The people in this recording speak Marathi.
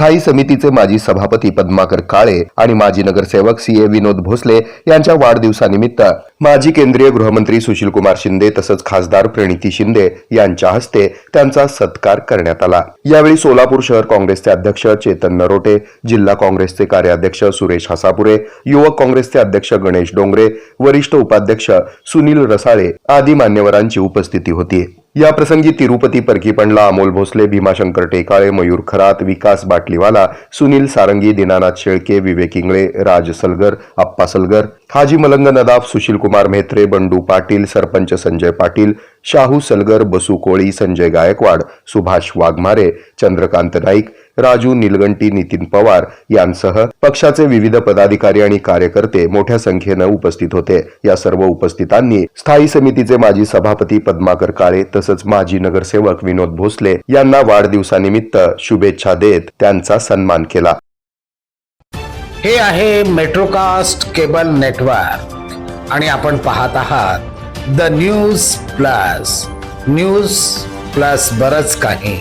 स्थायी समितीचे माजी सभापती पद्माकर काळे आणि माजी नगरसेवक सी ए विनोद भोसले यांच्या वाढदिवसानिमित्त माजी केंद्रीय गृहमंत्री सुशीलकुमार शिंदे तसंच खासदार प्रणिती शिंदे यांच्या हस्ते त्यांचा सत्कार करण्यात आला. यावेळी सोलापूर शहर काँग्रेसचे अध्यक्ष चेतन नरोटे जिल्हा काँग्रेसचे कार्याध्यक्ष सुरेश हसापुरे युवक काँग्रेसचे अध्यक्ष गणेश डोंगरे वरिष्ठ उपाध्यक्ष सुनील रसाळे आदी मान्यवरांची उपस्थिती होती. या प्रसंगी तिरुपती परकीपणला अमोल भोसले भीमाशंकर टेकाळे मयूर खरात विकास बाटलीवाला सुनील सारंगी दीनानाथ शेळके विवेक इंगळे राज सलगर आप्पा सलगर हाजी मलंग नदाफ सुशील कुमार म्हेत्रे बंडू पाटील सरपंच संजय पाटील शाहू सलगर बसू कोळी संजय गायकवाड सुभाष वाघमारे चंद्रकांत नाईक राजू निलगंटी नितीन पवार यांसह पक्षाचे विविध पदाधिकारी आणि कार्यकर्ते मोठ्या संख्येनं उपस्थित होते. या सर्व उपस्थितांनी स्थायी समितीचे माजी सभापती पद्माकर काळे तसंच माजी नगरसेवक विनोद भोसले यांना वाढदिवसानिमित्त शुभेच्छा देत त्यांचा सन्मान केला. हे आहे मेट्रोकास्ट केबल नेटवर्क आणि आपण पाहत आहात the news plus. News plus बरच काही.